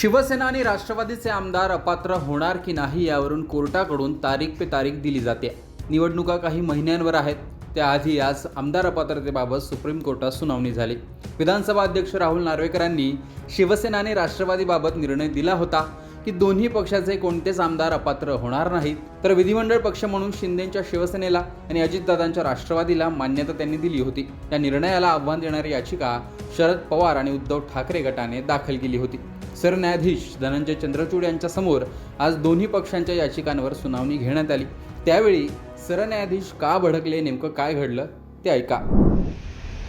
शिवसेना आणि राष्ट्रवादीचे आमदार अपात्र होणार की नाही यावरून कोर्टाकडून तारीख पे तारीख दिली जाते. निवडणुका काही महिन्यांवर आहेत. त्याआधी आज आमदार अपात्रतेबाबत सुप्रीम कोर्टात सुनावणी झाली. विधानसभा अध्यक्ष राहुल नार्वेकरांनी शिवसेना आणि राष्ट्रवादीबाबत निर्णय दिला होता की दोन्ही पक्षाचे कोणतेच आमदार अपात्र होणार नाहीत. तर विधिमंडळ पक्ष म्हणून शिंदेच्या शिवसेनेला आणि अजितदादांच्या राष्ट्रवादीला मान्यता त्यांनी दिली होती. या निर्णयाला आव्हान देणारी याचिका शरद पवार आणि उद्धव ठाकरे गटाने दाखल केली होती. सरन्यायाधीश धनंजय चंद्रचूड यांच्यासमोर आज दोन्ही पक्षांच्या याचिकांवर सुनावणी घेण्यात आली. त्यावेळी सरन्यायाधीश का भडकले नेमकं काय घडलं ते ऐका.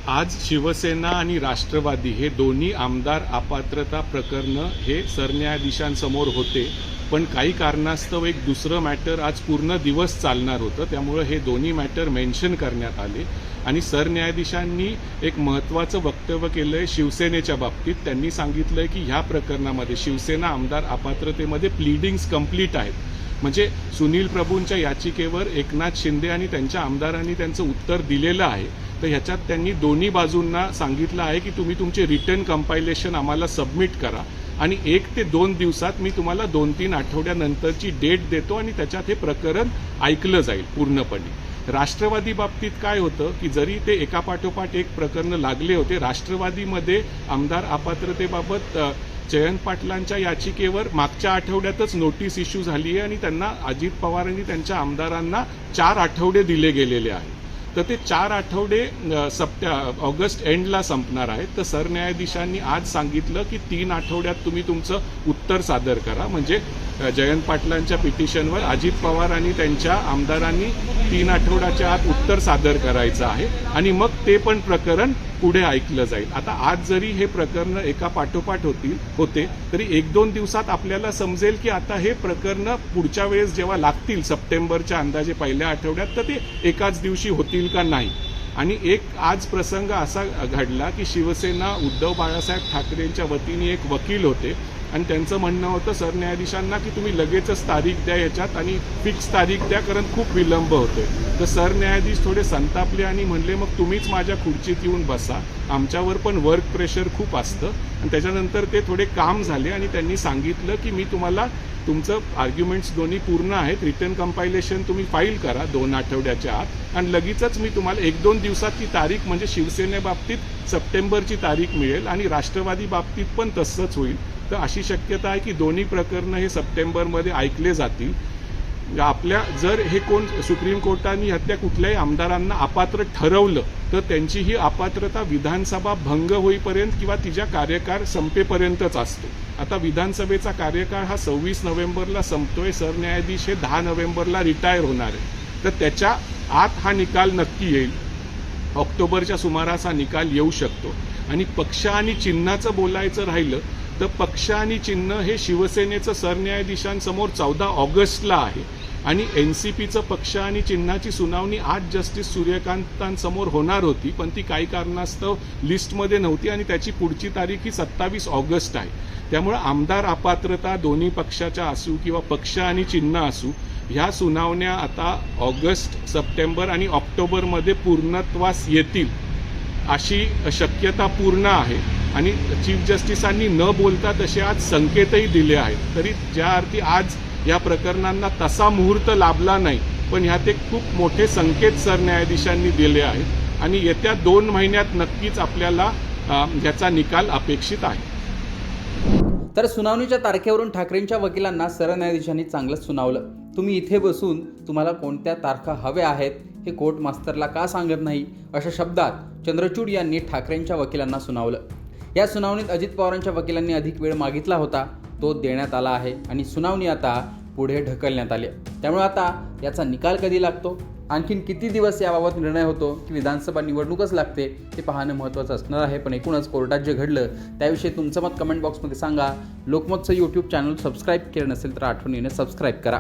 आज शिवसेना आणि राष्ट्रवादी हे दोन्ही आमदार अपात्रता प्रकरण हे सरन्यायाधीशांसमोर होते. पण काही कारणास्तव एक दुसरं मॅटर आज पूर्ण दिवस चालणार होतं. त्यामुळं हे दोन्ही मॅटर मेन्शन करण्यात आले. आणि सरन्यायाधीशांनी एक महत्त्वाचं वक्तव्य केलं आहे शिवसेनेच्या बाबतीत. त्यांनी सांगितलं आहे की ह्या प्रकरणामध्ये शिवसेना आमदार अपात्रतेमध्ये प्लिडिंग्स कंप्लीट आहेत. म्हणजे सुनील प्रभूंच्या याचिकेवर एकनाथ शिंदे आणि त्यांच्या आमदारांनी त्यांचं उत्तर दिलेलं आहे. तर ह्याच्यात त्यांनी दोन्ही बाजूंना सांगितलं आहे की तुम्ही तुमचे रिटर्न कंपायलेशन आम्हाला सबमिट करा. आणि एक ते दोन दिवसात मी तुम्हाला दोन तीन आठवड्यानंतरची डेट देतो आणि त्याच्यात हे प्रकरण ऐकलं जाईल पूर्णपणे. राष्ट्रवादी बाबतीत काय होतं की जरी ते एकापाठोपाठ एक प्रकरण लागले होते राष्ट्रवादीमध्ये आमदार अपात्रतेबाबत जयंत पाटलांच्या याचिकेवर मागच्या आठवड्यातच नोटीस इश्यू झाली आहे आणि त्यांना अजित पवारांनी त्यांच्या आमदारांना चार आठवडे दिले गेलेले आहेत. तर ते चार आठवडे सप्ट्या ऑगस्ट एंडला संपणार आहेत. तर सरन्यायाधीशांनी आज सांगितलं की तीन आठवड्यात तुम्ही तुमचं उत्तर सादर करा. म्हणजे जयंत पाटलांच्या पिटिशनवर अजित पवार आणि त्यांच्या आमदारांनी तीन आठवड्याच्या आत उत्तर सादर करायचं आहे. आणि मग ते पण प्रकरण पुढे ऐकलं जाईल. आता आज जरी हे प्रकरण एका पाठोपाठ होतील होते तरी एक दोन दिवसात आपल्याला समजेल की आता हे प्रकरण पुढच्या वेळेस जेव्हा लागतील सप्टेंबरच्या अंदाजे पहिल्या आठवड्यात तर ते एकाच दिवशी होतील का नाही? आणि एक आज प्रसंग असा घडला की शिवसेना उद्धव बाळासाहेब ठाकरेंच्या वतीने एक वकील होते. आणि त्यांचं म्हणणं होतं सरन्यायाधीशांना की तुम्ही लगेचच तारीख द्या याच्यात आणि फिक्स तारीख द्या कारण खूप विलंब होतोय. तर सरन्यायाधीश थोडे संतापले आणि म्हणले मग तुम्हीच माझ्या खुर्चीत येऊन बसा. आमच्यावर पण वर्क प्रेशर खूप असतं. आणि त्याच्यानंतर ते थोडे काम झाले आणि त्यांनी सांगितलं की मी तुम्हाला तुमचं आर्ग्युमेंट्स दोन्ही पूर्ण आहेत. रिटर्न कंपायलेशन तुम्ही फाईल करा दोन आठवड्याच्या आत. आणि लगेचच मी तुम्हाला एक दोन दिवसात ती तारीख म्हणजे शिवसेनेबाबतीत सप्टेंबरची तारीख मिळेल आणि राष्ट्रवादी बाबतीत पण तसंच होईल. तर अशी शक्यता आहे की दोन्ही प्रकरणं हे सप्टेंबरमध्ये ऐकले जातील. आपल्या जर हे कोण सुप्रीम कोर्टाने हत्या कुठल्याही आमदारांना अपात्र ठरवलं तर त्यांची ही अपात्रता विधानसभा भंग होईपर्यंत किंवा तिच्या कार्यकाळ संपेपर्यंतच असतो. आता विधानसभेचा कार्यकाळ हा सव्वीस नोव्हेंबरला संपतोय सरन्यायाधीश हे दहा नोव्हेंबरला रिटायर होणार आहे. तर त्याच्या आत हा निकाल नक्की येईल. ऑक्टोबरच्या सुमारास हा निकाल येऊ शकतो. आणि पक्ष आणि चिन्हाचं बोलायचं राहिलं तर पक्ष आणि चिन्ह हे शिवसेनेचं सरन्यायाधीशांसमोर चौदा ऑगस्टला आहे. आणि एन सी पीचं पक्ष आणि चिन्हाची सुनावणी आज जस्टिस सूर्यकांतांसमोर होणार होती पण ती काही कारणास्तव लिस्टमध्ये नव्हती आणि त्याची पुढची तारीख ही सत्तावीस ऑगस्ट आहे. त्यामुळे आमदार अपात्रता दोन्ही पक्षाच्या असू किंवा पक्ष आणि चिन्ह असू ह्या सुनावण्या आता ऑगस्ट सप्टेंबर आणि ऑक्टोबरमध्ये पूर्णत्वास येतील अशी शक्यता पूर्ण आहे. आणि चीफ जस्टिसांनी न बोलता तसे आज संकेतही दिले आहेत. तरी ज्या अर्थी आज या प्रकरणांना तसा मुहूर्त लाभला नाही पण ह्यात एक खूप मोठे संकेत सरन्यायाधीशांनी दिले आहेत आणि येत्या दोन महिन्यात नक्कीच आपल्याला ह्याचा निकाल अपेक्षित आहे. तर सुनावणीच्या तारखेवरून ठाकरेंच्या वकिलांना सरन्यायाधीशांनी चांगलंच सुनावलं. तुम्ही इथे बसून तुम्हाला कोणत्या तारखा हव्या आहेत हे कोर्ट मास्तरला का सांगत नाही अशा शब्दात चंद्रचूड यांनी ठाकरेंच्या वकिलांना सुनावलं. या सुनावणीत अजित पवारांच्या वकिलांनी अधिक वेळ मागितला होता. तो देण्यात आला आहे आणि सुनावणी आता पुढे ढकलण्यात आली त्यामुळे आता याचा निकाल कधी लागतो? आणखीन किती दिवस याबाबत निर्णय होतो? की विधानसभा निवडणूकच लागते? ते पाहणं महत्त्वाचं असणार आहे. पण एकूणच कोर्टात जे घडलं त्याविषयी तुमचं मत कमेंट बॉक्समध्ये सांगा. लोकमतचं यूट्यूब चॅनल सबस्क्राईब केलं नसेल तर आठवणीने सबस्क्राईब करा.